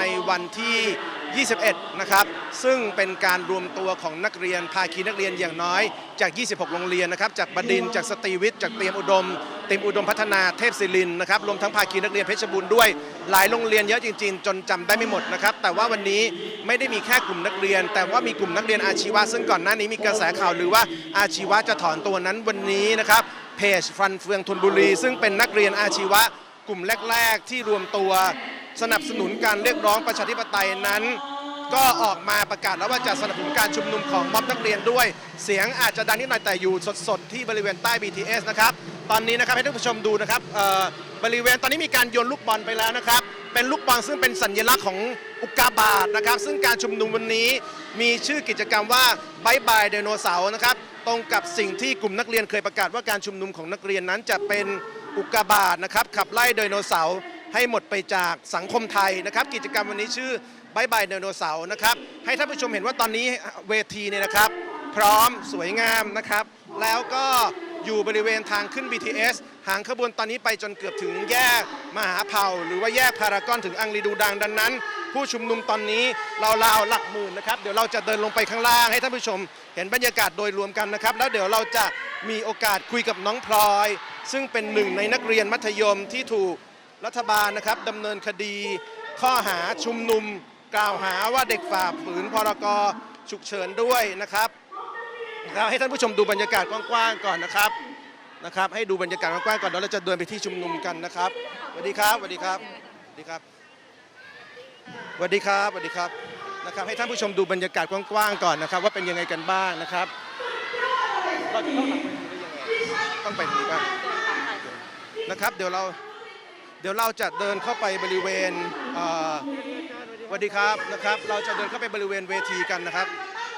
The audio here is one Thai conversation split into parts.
ในวันที่ 21 นะครับ ซึ่งเป็นการรวมตัวของนักเรียนภาคีนักเรียนอย่างน้อยจาก 26 โรงเรียนนะครับ จากบดินทร์จากสตรีวิทย์ จากเตรียมอุดม เตรียมอุดมพัฒนาเทพศิรินนะครับ รวมทั้งภาคีนักเรียนเพชรบูรณ์ด้วย หลายโรงเรียนเยอะจริงๆ จนจำได้ไม่หมดนะครับ แต่ว่าวันนี้ไม่ได้มีแค่กลุ่มนักเรียน แต่ว่ามีกลุ่มนักเรียนอาชีวะ ซึ่งก่อนหน้านี้มีกระแสข่าวหรือว่าอาชีวะจะถอนตัวนั้นวันนี้นะครับ เพจฟันเฟืองธนบุรี ซึ่งเป็นนักเรียนอาชีวะกลุ่มแรก ๆ ที่รวมตัว สนับสนุนการเรียกร้องประชาธิปไตยนั้น ก็ออกมาประกาศแล้วว่าจะสนับสนุนการชุมนุมของม็อบนักเรียนด้วย เสียงอาจจะดังนิดหน่อยแต่อยู่สดๆที่บริเวณใต้ BTS นะครับตอนนี้นะครับให้ท่านผู้ชมดูนะครับบริเวณตอนนี้มีการโยนลูกบอลไปแล้วนะครับ เป็นลูกบอลซึ่งเป็นสัญลักษณ์ของอุกกาบาตนะครับ ซึ่งการชุมนุมวันนี้มีชื่อกิจกรรมว่าบายบายไดโนเสาร์นะครับ ตรงกับสิ่งที่กลุ่มนักเรียนเคยประกาศว่าการชุมนุมของนักเรียนนั้นจะเป็นอุกกาบาตนะครับขับไล่ไดโนเสาร์ ให้หมดไปจากสังคมไทยนะครับ กิจกรรมวันนี้ชื่อบายบายไดโนเสาร์นะครับ ให้ท่านผู้ชมเห็นว่าตอนนี้เวทีเนี่ยนะครับ พร้อมสวยงามนะครับ แล้วก็อยู่บริเวณทางขึ้น BTS หางขบวนตอนนี้ไปจนเกือบถึงแยกมหาเผ่า หรือว่าแยกพารากอนถึงอังรีดูดังดังนั้น ผู้ชุมนุมตอนนี้เราวหลักหมื่นนะครับ เดี๋ยวเราจะเดินลงไปข้างล่างให้ท่านผู้ชม เห็นบรรยากาศโดยรวมกันนะครับ แล้วเดี๋ยวเราจะมีโอกาสคุยกับน้องพลอย ซึ่งเป็นหนึ่งในนักเรียนมัธยมที่ถูก รัฐบาลนะครับดำเนินคดี ข้อหาชุมนุม กล่าวหาว่าเด็กฝ่าฝืนพรกฉุกเฉินด้วยนะครับนะครับ ให้ท่านผู้ชมดูบรรยากาศกว้างๆก่อนนะครับนะครับ ให้ดูบรรยากาศกว้างๆก่อนแล้วเราจะเดินไปที่ชุมนุมกันนะครับสวัสดีครับสวัสดีครับสวัสดีครับสวัสดีครับสวัสดีครับนะครับ ให้ท่านผู้ชมดูบรรยากาศกว้างๆก่อนนะครับ ว่าเป็นยังไงกันบ้างนะครับเราจะเข้าหลังทีได้ยังไงต้องไปดีบ้างนะครับ เดี๋ยวเรา เดี๋ยวเราจะเดินเข้าไปบริเวณเอ่อสวัสดีครับนะครับ เราจะเดินเข้าไปบริเวณเวทีกันนะครับ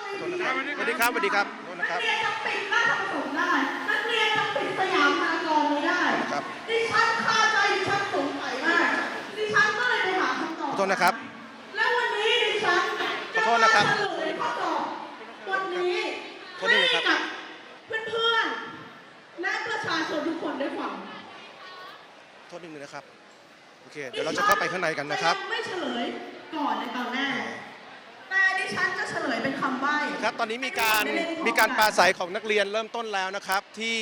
ขอโทษนะครับสวัสดีครับสวัสดีครับขอโทษนะครับปิดหน้าประตูได้นักเรียนจะปิดสยามพารากอนไม่ได้ครับดิฉันคาใจดิฉันสงสัยมากดิฉันก็เลยไปหาคำตอบขอโทษนะครับ แล้ววันนี้ดิฉันขอโทษนะครับจมาเฉลยข้อสอบวันนี้โทษด้วยนะครับให้กับเพื่อนๆและประชาชนทุกคนได้ฟังโทษนิดนึงนะครับ โอเค เดี๋ยวเราจะเข้าไปข้างในกันนะครับ ไม่เฉลยก่อนในตอนแรกแต่ดิฉันจะเฉลยเป็นคำใบ้ครับตอนนี้มีการมีการปราศัยของนักเรียนเริ่มต้นแล้วนะครับ ที่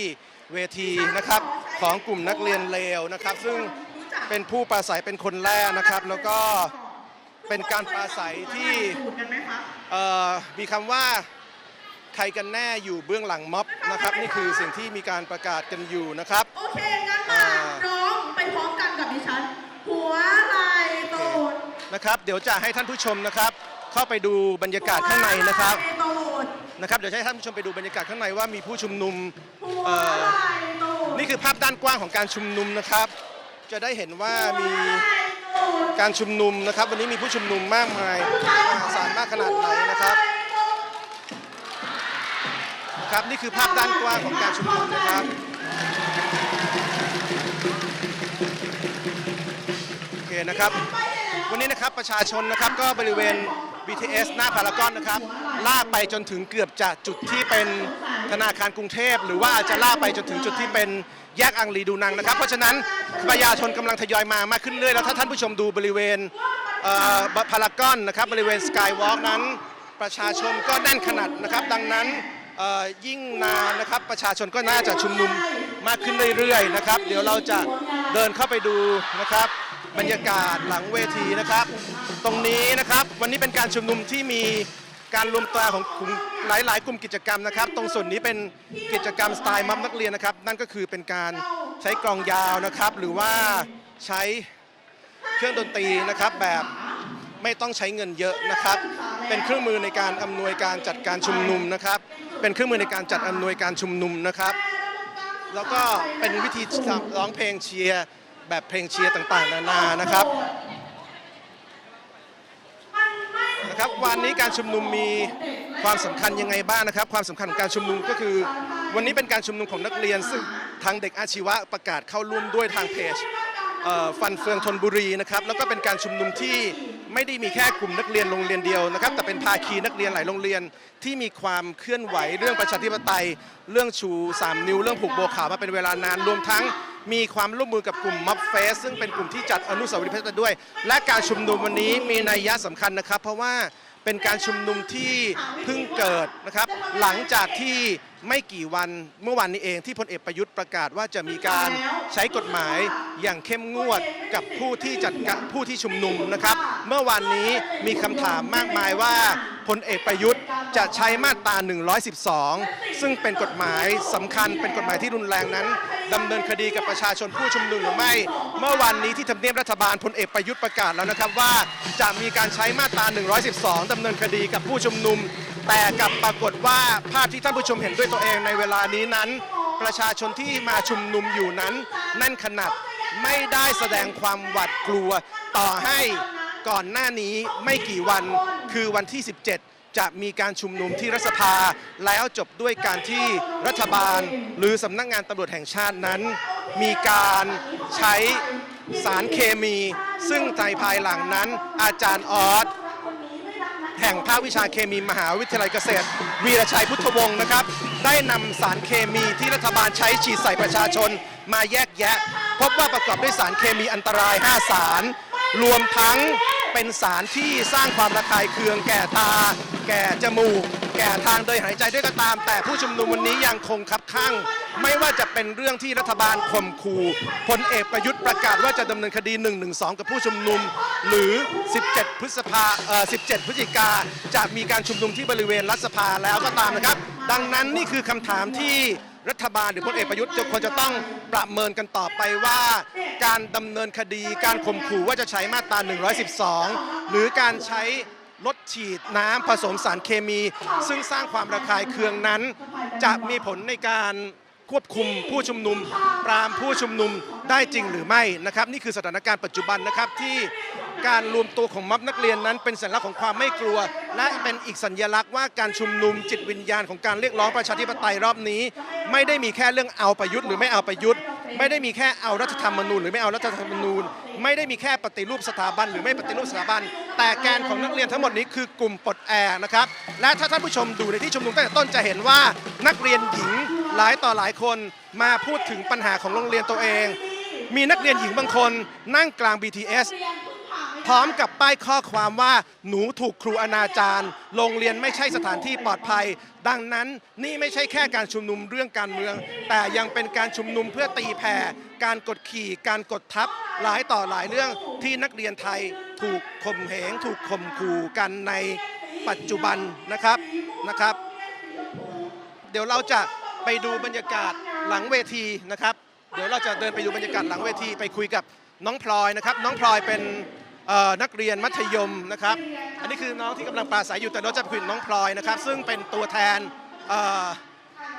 เวทีนะครับของกลุ่มนักเรียนเลวนะครับ ซึ่งเป็นผู้ปราศัยเป็นคนแรกนะครับ แล้วก็เป็นการปราศัยที่สูตรกันไหมคะเอ่อมีคำว่าใครกันแน่อยู่เบื้องหลังม็อบนะครับ นี่คือสิ่งที่มีการประกาศกันอยู่นะครับโอเค งั้นมา อ่า ร้องไปพร้อมกันกับดิฉัน หัวไหล่ตูด นะครับ เดี๋ยวจะให้ท่านผู้ชมนะครับ เข้าไปดูบรรยากาศข้างในนะครับนะครับ เดี๋ยวจะให้ท่านผู้ชมไปดูบรรยากาศข้างในว่ามีผู้ชุมนุมเอ่อนี่คือภาพด้านกว้างของการชุมนุมนะครับ จะได้เห็นว่ามีการชุมนุมนะครับ วันนี้มีผู้ชุมนุมมากมายมหาศาลมากขนาดไหนนะครับครับนี่คือภาพด้านกว้างของการชุมนุมนะครับโอเคนะครับ วันนี้นะครับประชาชนนะครับก็บริเวณ BTS หน้าพารากอนนะครับลากไปจนถึงเกือบจะจุดที่เป็นธนาคารกรุงเทพ หรือว่าอาจจะลากไปจนถึงจุดที่เป็นแยกอังรีดูนังนะครับ เพราะฉะนั้นประชาชนกำลังทยอยมามากขึ้นเรื่อยแล้วถ้าท่านผู้ชมดูบริเวณพารากอนนะครับบริเวณสกายวอล์กนั้น ประชาชนก็แน่นขนาดนะครับ ดังนั้นยิ่งนานนะครับประชาชนก็น่าจะชุมนุมมากขึ้นเรื่อยๆนะครับ เดี๋ยวเราจะเดินเข้าไปดูนะครับ บรรยากาศหลังเวทีนะครับ ตรงนี้นะครับวันนี้เป็นการชุมนุมที่มีการรวมตัวของกลุ่มหลาย ๆ กลุ่มกิจกรรมนะครับ ตรงส่วนนี้เป็นกิจกรรมสไตล์มัมนักเรียนนะครับ นั่นก็คือเป็นการใช้กลองยาวนะครับ หรือว่าใช้เครื่องดนตรีนะครับแบบไม่ต้องใช้เงินเยอะนะครับ เป็นเครื่องมือในการอำนวยการจัดการชุมนุมนะครับ เป็นเครื่องมือในการจัดอำนวยการชุมนุมนะครับ แล้วก็เป็นวิธีร้องเพลงเชียร์ แบบเพลงเชียร์ต่างๆ นานานะครับนะครับวันนี้การชุมนุมมีความสำคัญยังไงบ้างนะครับ ความสำคัญของการชุมนุมก็คือ วันนี้เป็นการชุมนุมของนักเรียน ซึ่งทางเด็กอาชีวะประกาศเข้าร่วมด้วยทางเพจฟันเฟืองธนบุรีนะครับแล้วก็เป็นการชุมนุมที่ไม่ได้มีแค่กลุ่มนักเรียนโรงเรียนเดียวนะครับแต่เป็นภาคีนักเรียนหลายโรงเรียนที่มีความเคลื่อนไหวเรื่องประชาธิปไตย เรื่องชู 3 นิ้ว เรื่องผูกโบขาวมาเป็นเวลานานรวมทั้ง มีความร่วมมือกับกลุ่มม็อบเฟสซึ่งเป็นกลุ่มที่จัดอนุสาวรีย์ประชาธิปไตยด้วย และการชุมนุมวันนี้มีนัยยะสำคัญนะครับ เพราะว่าเป็นการชุมนุมที่เพิ่งเกิดนะครับ หลังจากที่ ไม่กี่วันเมื่อวานนี้เองที่พลเอกประยุทธ์ประกาศว่าจะมีการใช้กฎหมายอย่างเข้มงวดกับผู้ที่จัดการผู้ที่ชุมนุมนะครับ เมื่อวานนี้มีคำถามมากมายว่าพลเอกประยุทธ์จะใช้มาตรา 112 ซึ่งเป็นกฎหมายสำคัญเป็นกฎหมายที่รุนแรงนั้นดำเนินคดีกับประชาชนผู้ชุมนุมหรือไม่ เมื่อวานนี้ที่ทำเนียบรัฐบาลพลเอกประยุทธ์ประกาศแล้วนะครับว่าจะมีการใช้มาตรา 112ดำเนินคดีกับผู้ชุมนุม แต่กลับปรากฏว่าภาพที่ท่านผู้ชมเห็นด้วยตัวเองในเวลานี้นั้น ประชาชนที่มาชุมนุมอยู่นั้นแนั่นขนาดไม่ได้แสดงความหวาดกลัวต่อให้ก่อนหน้านี้ไม่กี่วันคือวันที่ 17 จะมีการชุมนุมที่รัฐสภา แล้วจบด้วยการที่รัฐบาล หรือสำนักงานตำรวจแห่งชาตินั้น มีการใช้สารเคมี ซึ่งในภายหลังนั้น อาจารย์ออส แห่งภาควิชาเคมีมหาวิทยาลัยเกษตร วีรชัยพุทธวงศ์นะครับ ได้นำสารเคมีที่รัฐบาลใช้ฉีดใส่ประชาชน มาแยกแยะ พบว่าประกอบด้วยสารเคมีอันตราย 5 สาร รวมทั้งเป็นสารที่สร้างความระคายเคืองแก่ตาแก่จมูก ก่ทางเดินหายใจด้วยก็ตาม แต่ผู้ชุมนุมวันนี้ยังคงคับข้าง ไม่ว่าจะเป็นเรื่องที่รัฐบาลข่มขู่พลเอกประยุทธ์ประกาศว่าจะดำเนินคดี 112 กับผู้ชุมนุม หรือ 17 พฤษภาเอ่อ17 พฤศจิกาจะมีการชุมนุมที่บริเวณรัฐสภาแล้วก็ตามนะครับ ดังนั้นนี่คือคำถามที่รัฐบาลหรือพลเอกประยุทธ์จะควรจะต้องประเมินกันต่อไปว่า การดำเนินคดีการข่มขู่ว่าจะใช้มาตรา 112 หรือการใช้ รถฉีดน้ำผสมสารเคมี ซึ่งสร้างความระคายเคืองนั้น จะมีผลในการควบคุมผู้ชุมนุม ปรามผู้ชุมนุมได้จริงหรือไม่นะครับ นี่คือสถานการณ์ปัจจุบันนะครับที่การรวมตัวของม็อบนักเรียนนั้น เป็นสัญลักษณ์ของความไม่กลัว และเป็นอีกสัญลักษณ์ว่าการชุมนุมจิตวิญญาณของการเรียกร้องประชาธิปไตยรอบนี้ ไม่ได้มีแค่เรื่องเอาประยุทธ์หรือไม่เอาประยุทธ์ ไม่ได้มีแค่เอารัฐธรรมนูญหรือไม่เอารัฐธรรมนูญ ไม่ได้มีแค่ปฏิรูปสถาบัน หรือไม่ปฏิรูปสถาบัน แต่แกนของนักเรียนทั้งหมดนี้คือกลุ่มปลดแอกนะครับและถ้าท่านผู้ชมดูในที่ชุมนุมตั้งแต่ต้นจะเห็นว่านักเรียนหญิงหลายต่อหลายคนมาพูดถึงปัญหาของโรงเรียนตัวเอง มีนักเรียนหญิงบางคนนั่งกลาง BTS พร้อมกับป้ายข้อความว่าหนูถูกครูอนาจารโรงเรียนไม่ใช่สถานที่ปลอดภัย ดังนั้นนี่ไม่ใช่แค่การชุมนุมเรื่องการเมือง แต่ยังเป็นการชุมนุมเพื่อตีแผ่ การกดขี่ การกดทับหลายต่อหลายเรื่องที่นักเรียนไทยถูกข่มเหง ถูกข่มขู่กันในปัจจุบันนะครับนะครับ เดี๋ยวเราจะไปดูบรรยากาศหลังเวทีนะครับ เดี๋ยวเราจะเดินไปดูบรรยากาศหลังเวทีไปคุยกับน้องพลอยนะครับ น้องพลอยเป็น นักเรียนมัธยมนะครับ อันนี้คือน้องที่กำลังปราศัยอยู่แต่เราจะไปคุยน้องพลอยนะครับ ซึ่งเป็นตัวแทน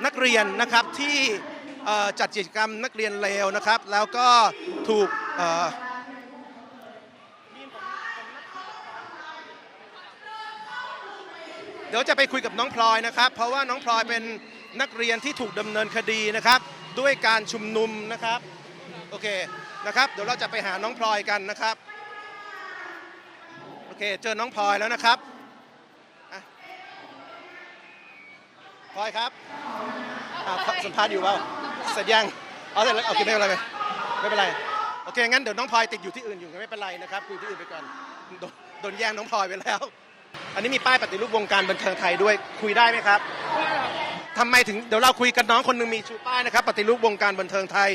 นักเรียนนะครับที่จัดกิจกรรมนักเรียนเลวนะครับ แล้วก็ถูกเดี๋ยวจะไปคุยกับน้องพลอยนะครับ เพราะว่าน้องพลอยเป็นนักเรียนที่ถูกดำเนินคดีนะครับ ด้วยการชุมนุมนะครับ โอเคนะครับ เดี๋ยวเราจะไปหาน้องพลอยกันนะครับ คเจอน้องพลอยแล้วนะครับพลอยครับสัมภาษณ์อยู่เปล่าเสร็จยังอ๋อเสร็จแล้วโอเคไม่เป็นไรไหมไม่เป็นไรโอเคงั้นเดี๋ยวน้องพลอยติดอยู่ที่อื่นอยู่ไม่เป็นไรนะครับคุยที่อื่นไปก่อนโดนแย่งน้องพลอยไปแล้ว อันนี้มีป้ายปฏิรูปวงการบันเทิงไทยด้วยคุยได้ไหมครับทำไมถึงเดี๋ยวเราคุยกันน้องคนหนึงมีชูป้ายนะครับ ปฏิรูปวงการบันเทิงไทย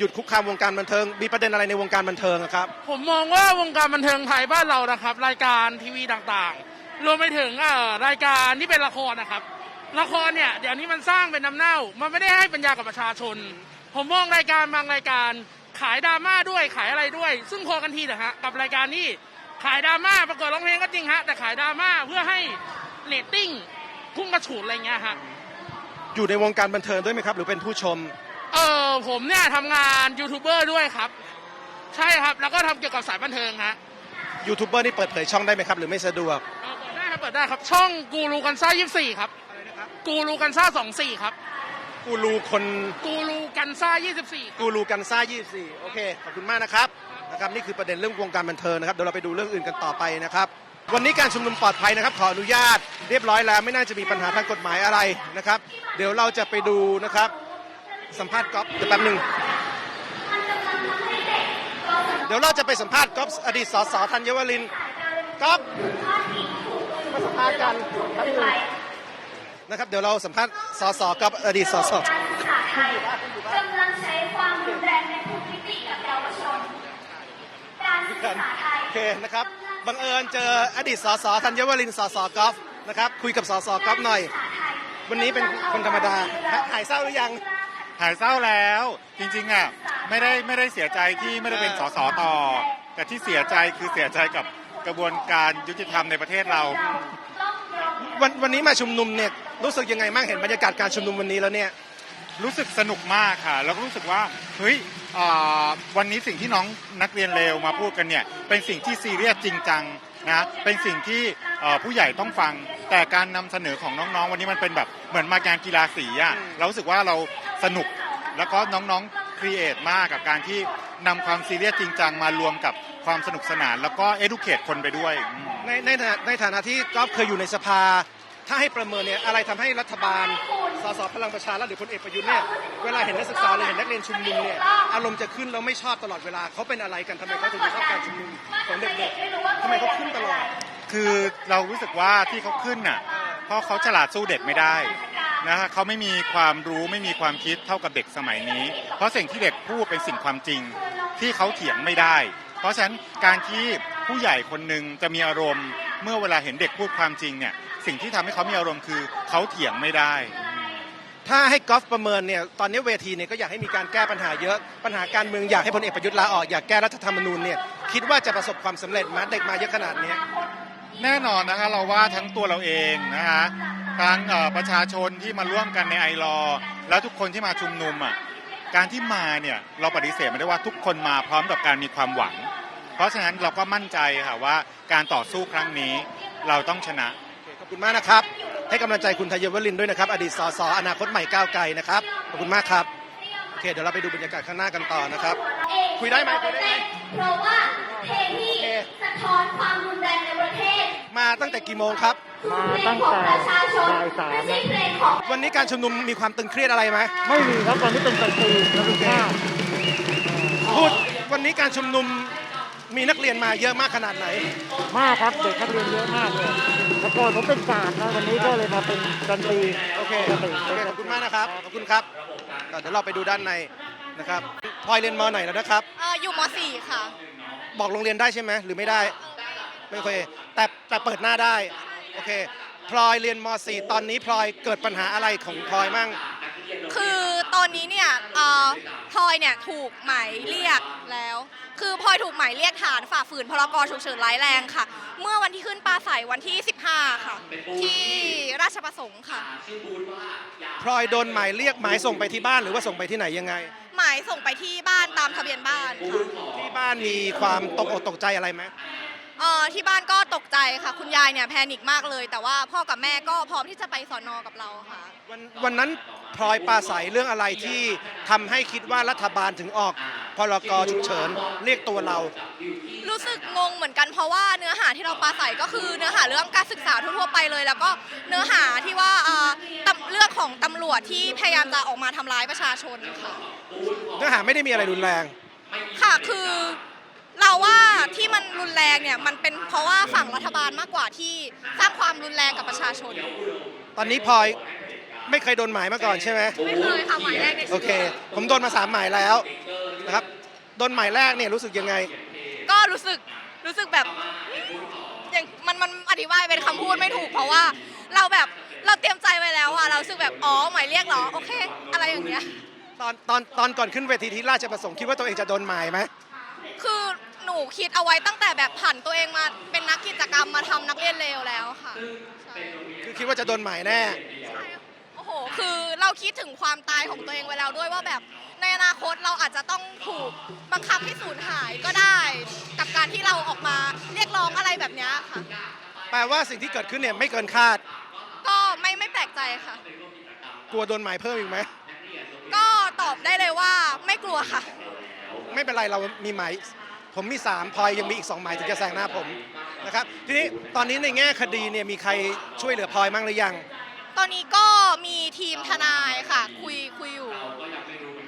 หยุดคุกคามวงการบันเทิง มีประเด็นอะไรในวงการบันเทิงอะครับ ผมมองว่าวงการบันเทิงไทยบ้านเรานะครับ รายการทีวีต่างๆ รวมไปถึงเอ่อรายการที่เป็นละครนะครับ ละครเนี่ยเดี๋ยวนี้มันสร้างเป็นน้ำเน่า มันไม่ได้ให้ปัญญากับประชาชน ผมมองรายการบางรายการขายดราม่าด้วยขายอะไรด้วย ซึ่งพอกันทีนะฮะกับรายการนี้ขายดราม่าประกวดร้องเพลงก็จริงฮะแต่ขายดราม่าเพื่อให้เรตติ้งพุ่งกระฉูดอะไรเงี้ยฮะอยู่ในวงการบันเทิงด้วยไหมครับ หรือเป็นผู้ชม เออผมเนี่ยทำงานยูทูบเบอร์ด้วยครับ ใช่ครับแล้วก็ทำเกี่ยวกับสายบันเทิงฮะยูทูบเบอร์นี่เปิดเผยช่องได้ไหมครับ หรือไม่สะดวก เออเปิดได้ครับเปิดได้ครับ ช่องกูรูกันซ่า24ครับกูรูกันซ่า24ครับกูรูคนกูรูกันซ่า24กูรูกันซ่า24 โอเค ขอบคุณมากนะครับ นะครับ นี่คือประเด็นเรื่องวงการบันเทิงนะครับ เดี๋ยวเราไปดูเรื่องอื่นกันต่อไปนะครับ วันนี้การชุมนุมปลอดภัยนะครับ ขออนุญาต เรียบร้อยแล้ว ไม่น่าจะมีปัญหาทางกฎหมายอะไรนะครับ เดี๋ยวเราจะไปดูนะครับ สัมภาษณ์ก๊อฟเดี๋ยวแป๊บหนึ่งเดี๋ยวเราจะไปสัมภาษณ์ก๊อฟอดีตสสธัญวลินก๊อฟมาสัมภาษณ์กันครับนะครับเดี๋ยวเราสัมภาษณ์สสก๊อฟอดีตสส การศึกษาไทยกำลังใช้ความรุนแรงในทุกมิติกับเยาวชน การศึกษาไทย โอเคนะครับบังเอิญเจออดีตสสธัญวลินสสกอล์ฟนะครับคุยกับสสกอล์ฟหน่อย วันนี้เป็นคนธรรมดาหหายเศร้าหรือยัง หายเศร้าแล้ว จริงๆอะไม่ได้ไม่ได้เสียใจที่ไม่ได้เป็นสสต่อ แต่ที่เสียใจคือเสียใจกับกระบวนการยุติธรรมในประเทศเรา วันวันนี้มาชุมนุมเนี่ยรู้สึกยังไงบ้างเห็นบรรยากาศการชุมนุมวันนี้แล้วเนี่ยรู้สึกสนุกมากค่ะ แล้วก็รู้สึกว่าเฮ้ยอ่าวันนี้สิ่งที่น้องนักเรียนเลวมาพูดกันเนี่ยเป็นสิ่งที่ซีเรียสจริงจังนะเป็นสิ่งที่เอ่อผู้ใหญ่ต้องฟัง แต่การนำเสนอของน้องๆ วันนี้มันเป็นแบบเหมือนมางานกีฬาสีอะเรารู้สึกว่าเรา สนุก แล้วก็น้องๆครีเอทมากกับการที่นำความซีเรียสจริงจังมารวมกับความสนุกสนาน แล้วก็ educate คนไปด้วยอืมในในฐานะในฐานะที่กอล์ฟเคยอยู่ในสภา ถ้าให้ประเมินเนี่ยอะไรทำให้รัฐบาลสสพลังประชารัฐหรือพลเอกประยุทธ์เนี่ยเวลาเห็นนักศึกษาหรือเห็นนักเรียนชุมนุมเนี่ยอารมณ์จะขึ้นแล้วไม่ชอบตลอดเวลาเขาเป็นอะไรกันทำไมเขาถึงไม่ชอบการชุมนุมของเด็กๆทำไมเขาขึ้นตลอด คือเรารู้สึกว่าที่เขาขึ้นน่ะเพราะเขาฉลาดสู้เด็กไม่ได้ นะฮะเขาไม่มีความรู้ไม่มีความคิดเท่ากับเด็กสมัยนี้ เพราะสิ่งที่เด็กพูดเป็นสิ่งความจริงที่เขาเถียงไม่ได้ เพราะฉะนั้นการที่ผู้ใหญ่คนหนึ่งจะมีอารมณ์ เมื่อเวลาเห็นเด็กพูดความจริงเนี่ยสิ่งที่ทำให้เขามีอารมณ์คือเขาเถียงไม่ได้ ถ้าให้กอล์ฟประเมินเนี่ยตอนนี้เวทีเนี่ยก็อยากให้มีการแก้ปัญหาเยอะปัญหาการเมืองอยากให้พลเอกประยุทธ์ลาออกอยากแก้รัฐธรรมนูญเนี่ยคิดว่าจะประสบความสำเร็จไหมาเด็กมาเยอะขนาดเนี้ยแน่นอนนะคะเราว่าทั้งตัวเราเองนะคะ ทั้งเอ่อประชาชนที่มาร่วมกันในไอรอแล้วทุกคนที่มาชุมนุมอะการที่มาเนี่ยเราปฏิเสธไม่ได้ว่าทุกคนมาพร้อมกับการมีความหวัง เพราะฉะนั้นเราก็มั่นใจค่ะว่าการต่อสู้ครั้งนี้เราต้องชนะขอบคุณมากนะครับ ให้กำลังใจคุณธัญวลินด้วยนะครับ อดีตสสอนาคตใหม่ก้าวไกลนะครับขอบคุณมากครับโอเคเดี๋ยวเราไปดูบรรยากาศข้างหน้ากันต่อนะครับ คุยได้ไหมคุยได้ไหมเพราะว่าเพลงที่สะท้อนความรุนแรงในประเทศ มาตั้งแต่กี่โมงครับ คือเพลงของประชาชนไม่ใช่เพลงของวันนี้การชุมนุมมีความตึงเครียดอะไรไหมไม่มีครับตอนนี้เป็นกลางคืนแล้วดูภาพพูดวันนี้การชุมนุมมีนักเรียนมาเยอะมากขนาดไหน มากครับเด็กนักเรียนเยอะมากเลยแต่ก่อนผมเป็นศาสตร์นะวันนี้ก็เลยมาเป็นดนตรีโอเคโอเคขอบคุณมากนะครับขอบคุณครับก็เดี๋ยวเราไปดูด้านในนะครับพลอยเรียนมไหนแล้วนะครับ เอ่ออยู่ม .4 ค่ะ บอกโรงเรียนได้ใช่ไหมหรือไม่ได้ ไม่เคยแต่แต่เปิดหน้าได้ โอเคพลอยเรียนม .4 ตอนนี้พลอยเกิดปัญหาอะไรของพลอยมั่ง คือตอนนี้เนี่ยเอ่อพลอยเนี่ยถูกหมายเรียกแล้ว คือพลอยถูกหมายเรียกฐานฝ่าฝืนพรกฉุกเฉินร้ายแรงค่ะ เมื่อวันที่ขึ้นปลาใสวันที่ 15 ค่ะ ที่ราชประสงค์ค่ะ พลอยโดนหมายเรียกหมายส่งไปที่บ้านหรือว่าส่งไปที่ไหนยังไง หมายส่งไปที่บ้านตามทะเบียนบ้านค่ะ ที่บ้านมีความตกอกตกใจอะไรไหม เอ่อที่บ้านก็ตกใจค่ะ คุณยายเนี่ยแพนิคมากเลย แต่ว่าพ่อกับแม่ก็พร้อมที่จะไปสอนอกับเราค่ะ วันวันนั้นพลอยปราศัยเรื่องอะไรที่ทำให้คิดว่ารัฐบาลถึงออกพรกฉุกเฉินเรียกตัวเรา รู้สึกงงเหมือนกันเพราะว่าเนื้อหาที่เราปราศัยก็คือเนื้อหาเรื่องการศึกษาทั่วๆไปเลย แล้วก็เนื้อหาที่ว่าเอ่อตำเรื่องของตำรวจที่พยายามจะออกมาทำร้ายประชาชนค่ะ เนื้อหาไม่ได้มีอะไรรุนแรง ค่ะคือ เราว่าที่มันรุนแรงเนี่ยมันเป็นเพราะว่าฝั่งรัฐบาลมากกว่าที่สร้างความรุนแรงกับประชาชน ตอนนี้พลอยไม่เคยโดนหมายมาก่อนใช่ไหมไม่เคยค่ะหมายแรกในชีโอวิตเค ผมโดนมาสามหมายแล้วนะครับโดนหมายแรกเนี่ยรู้สึกยังไง ก็รู้สึกรู้สึกแบบอย่างมันมันอธิบายเป็นคำพูดไม่ถูกเพราะว่าเราแบบเราเตรียมใจไว้แล้วอะเรารู้สึกแบบอ๋อหมายเรียกเหรอโอเค อะไรอย่างเงี้ย ตอนตอนตอนก่อนขึ้นเวทีที่ราชประสงค์คิดว่าตัวเองจะโดนหมายไหมคือห นูคิดเอาไว้ตั้งแต่แบบผันตัวเองมาเป็นนักกิจกรรมมาทำนักเรียนเลวแล้วค่ะใช่คือคิดว่าจะโดนหมายแน่ โอ้โห คือเราคิดถึงความตายของตัวเองไว้แล้วด้วยว่าแบบในอนาคตเราอาจจะต้องถูกบังคับให้สูญหายก็ได้ กับการที่เราออกมาเรียกร้องอะไรแบบเนี้ยค่ะ แปลว่าสิ่งที่เกิดขึ้นเนี่ยไม่เกินคาด ก็ไม่ไม่แปลกใจค่ะ กลัวโดนหมายเพิ่มอีกไหม ก็ตอบได้เลยว่าไม่กลัวค่ะ ไม่เป็นไรเรามีหมาย ผมมี3พลอยยังมีอีก 2 หมายถึงจะแซงหน้าผมนะครับทีนี้ตอนนี้ในแง่คดีเนี่ยมีใครช่วยเหลือพลอยมั่งหรือยัง ตอนนี้ก็มีทีมทนายค่ะ คุยคุยอยู่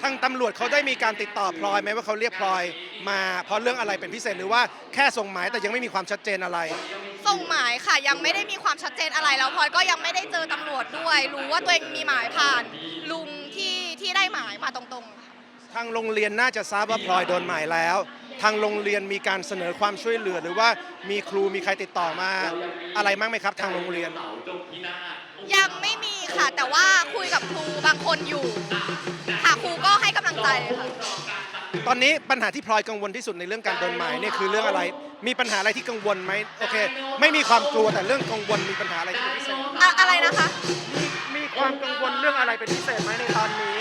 ทางตำรวจเขาได้มีการติดต่อพลอยไหมว่าเขาเรียกพลอย มาเพราะเรื่องอะไรเป็นพิเศษหรือว่าแค่ส่งหมายแต่ยังไม่มีความชัดเจนอะไร ส่งหมายค่ะยังไม่ได้มีความชัดเจนอะไรแล้วพลอยก็ยังไม่ได้เจอตำรวจด้วย รู้ว่าตัวเองมีหมายผ่าน ลุงที่ที่ได้หมายมาตรงๆค่ะ ทางโรงเรียนน่าจะทราบว่าพลอยโดนหมายแล้ว ทางโรงเรียนมีการเสนอความช่วยเหลือ หรือว่ามีครูมีใครติดต่อมา อะไรบ้างไหมครับ ทางโรงเรียน ยังไม่มีค่ะ แต่ว่าคุยกับครูบางคนอยู่ค่ะครูก็ให้กำลังใจค่ะตอนนี้ปัญหาที่พลอยกังวลที่สุดในเรื่องการโดนหมายเนี่ยคือเรื่องอะไร มีปัญหาอะไรที่กังวลไหมโอเค ไม่มีความกลัวแต่เรื่องกังวลมีปัญหาอะไรที่เป็นพิเศษอะอะไรนะคะมีความกังวลเรื่องอะไรเป็นพิเศษไหมในตอนนี้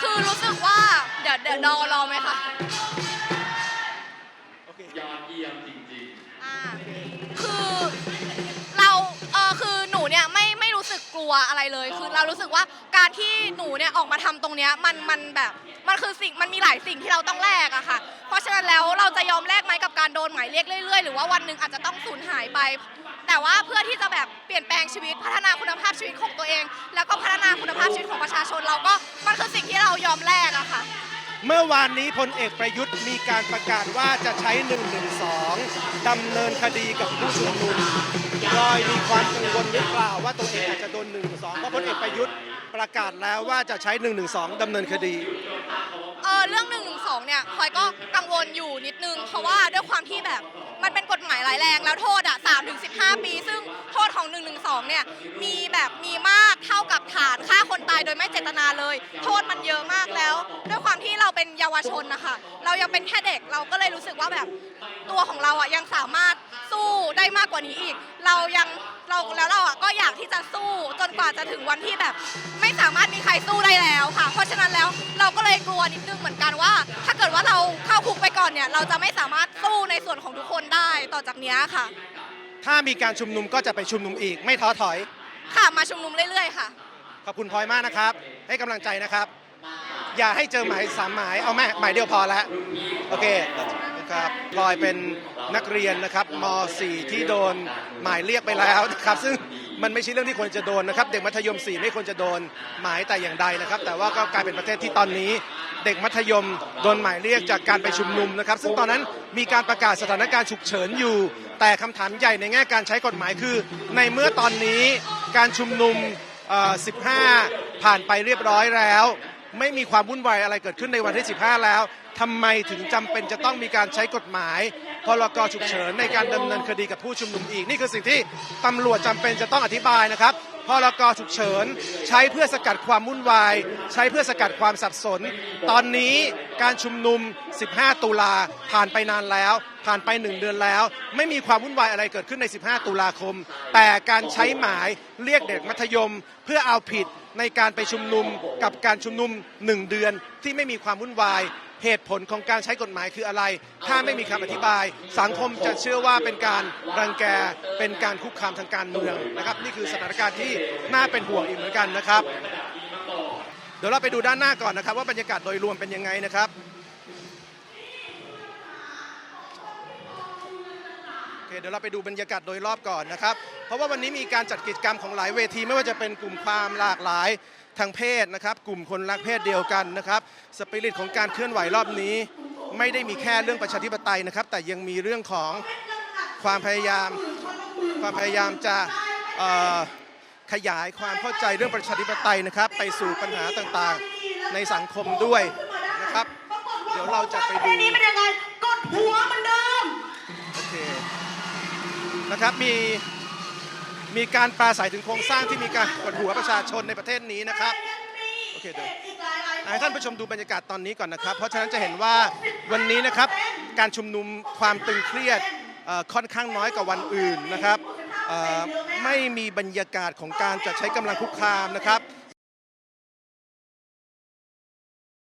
คือรู้สึกว่า เดี๋ยวเดี๋ยวรอรอไหมคะโอเค อ่าคือเราเออคือหนูเนี่ยไม่ไม่รู้สึกกลัวอะไรเลย คือเรารู้สึกว่าการที่หนูเนี่ยออกมาทำตรงเนี้ยมันมันแบบมันคือสิ่งมันมีหลายสิ่งที่เราต้องแลกอะค่ะ เพราะฉะนั้นแล้วเราจะยอมแลกไหมกับการโดนหมายเรียกเรื่อยๆ หรือว่าวันหนึ่งอาจจะต้องสูญหายไป แต่ว่าเพื่อที่จะแบบเปลี่ยนแปลงชีวิตพัฒนาคุณภาพชีวิตของตัวเอง แล้วก็พัฒนาคุณภาพชีวิตของประชาชนเราก็มันคือสิ่งที่เรายอมแลกอะค่ะ เมื่อวานนี้พลเอกประยุทธ์มีการประกาศว่าจะใช้ 112ดำเนินคดีกับผู้ชุมนุม ลอยมีความกังวลหรือเปล่าว่าตัวเองอาจจะโดน112เพราะพลเอกประยุทธ์ประกาศแล้วว่าจะใช้112ดำเนินคดีเออเรื่อง1นึเนี่ยพลอยก็กังวลอยู่นิดนึง เพราะว่าด้วยความที่แบบมันเป็นกฎหมายร้ายแรงแล้วโทษอะ3ถึง15ปี ซึ่งโทษของ1นึเนี่ยมีแบบมีมากเท่ากับฐานฆ่าคนตายโดยไม่เจตนาเลย โทษมันเยอะมากแล้ว ด้วยความที่เราเป็นเยาวชนนะคะเรายังเป็นแค่เด็กเราก็เลยรู้สึกว่าแบบตัวของเราอะยังสามารถสู้ได้มากกว่านี้อีกเรายังเราแล้วเราอะก็อยากที่จะสู้จนกว่าจะถึงวันที่แบบ ไม่สามารถมีใครสู้ได้แล้วค่ะ เพราะฉะนั้นแล้วเราก็เลยกลัวนิดนึงเหมือนกันว่า ถ้าเกิดว่าเราเข้าคุกไปก่อนเนี่ย เราจะไม่สามารถสู้ในส่วนของทุกคนได้ต่อจากเนี้ยค่ะ ถ้ามีการชุมนุมก็จะไปชุมนุมอีก ไม่ท้อถอย ค่ะมาชุมนุมเรื่อย ๆ ค่ะ ขอบคุณพลอยมากนะครับ ให้กำลังใจนะครับ อย่าให้เจอหมายสามหมายเอาแม่หมายเดียวพอแล้วโอเคนะครับพลอยเป็น นักเรียนนะครับม .4 ที่โดนหมายเรียกไปแล้วนะครับ ซึ่งมันไม่ใช่เรื่องที่ควรจะโดนนะครับ เด็กมัธยม 4 ไม่ควรจะโดนหมายแต่อย่างใดนะครับ แต่ว่าก็กลายเป็นประเทศที่ตอนนี้ เด็กมัธยมโดนหมายเรียกจากการไปชุมนุมนะครับ ซึ่งตอนนั้นมีการประกาศสถานการณ์ฉุกเฉินอยู่ แต่คำถามใหญ่ในแง่การใช้กฎหมายคือ ในเมื่อตอนนี้การชุมนุม 15 ผ่านไปเรียบร้อยแล้ว ไม่มีความวุ่นวายอะไรเกิดขึ้นในวันที่ 15 แล้ว ทำไมถึงจำเป็นจะต้องมีการใช้กฎหมาย พรกฉุกเฉินในการดำเนินคดีกับผู้ชุมนุมอีก นี่คือสิ่งที่ตำรวจจำเป็นจะต้องอธิบายนะครับพรกฉุกเฉินใช้เพื่อสกัดความวุ่นวาย ใช้เพื่อสกัดความสับสน ตอนนี้การชุมนุม 15 ตุลาผ่านไปนานแล้ว ผ่านไป1เดือนแล้ว ไม่มีความวุ่นวายอะไรเกิดขึ้นใน 15 ตุลาคม แต่การใช้หมายเรียกเด็กมัธยม เพื่อเอาผิดในการไปชุมนุมกับการชุมนุม 1 เดือนที่ไม่มีความวุ่นวาย เหตุผลของการใช้กฎหมายคืออะไร ถ้าไม่มีคำอธิบาย สังคมจะเชื่อว่าเป็นการรังแกเป็นการคุกคามทางการเมืองนะครับ นี่คือสถานการณ์ที่น่าเป็นห่วงอีกเหมือนกันนะครับ เดี๋ยวเราไปดูด้านหน้าก่อนนะครับ ว่าบรรยากาศโดยรวมเป็นยังไงนะครับคเดี๋ยวเราไปดูบรรยากาศโดยรอบก่อนนะครับ เพราะว่าวันนี้มีการจัดกิจกรรมของหลายเวทีไม่ว่าจะเป็นกลุ่มความหลากหลาย ทางเพศนะครับ กลุ่มคนรักเพศเดียวกันนะครับสปิริตของการเคลื่อนไหวรอบนี้ ไม่ได้มีแค่เรื่องประชาธิปไตยนะครับ แต่ยังมีเรื่องของความพยายาม ความพยายามจะเอ่อขยายความเข้าใจเรื่องประชาธิปไตยนะครับ ไปสู่ปัญหาต่างๆ ในสังคมด้วยนะครับ เดี๋ยวเราจะไปดูนี้เป็นยังไงกดหัวเหมือนเดิมโอเคนะครับมี มีการปราศัยถึงโครงสร้างที่มีการกดหัวประชาชนในประเทศนี้นะครับโอเคเดี๋ยวให้ท่านผู้ชมดูบรรยากาศตอนนี้ก่อนนะครับ เพราะฉะนั้นจะเห็นว่าวันนี้นะครับการชุมนุมความตึงเครียดค่อนข้างน้อยกว่าวันอื่นนะครับไม่มีบรรยากาศของการจะใช้กำลังคุกคามนะครับ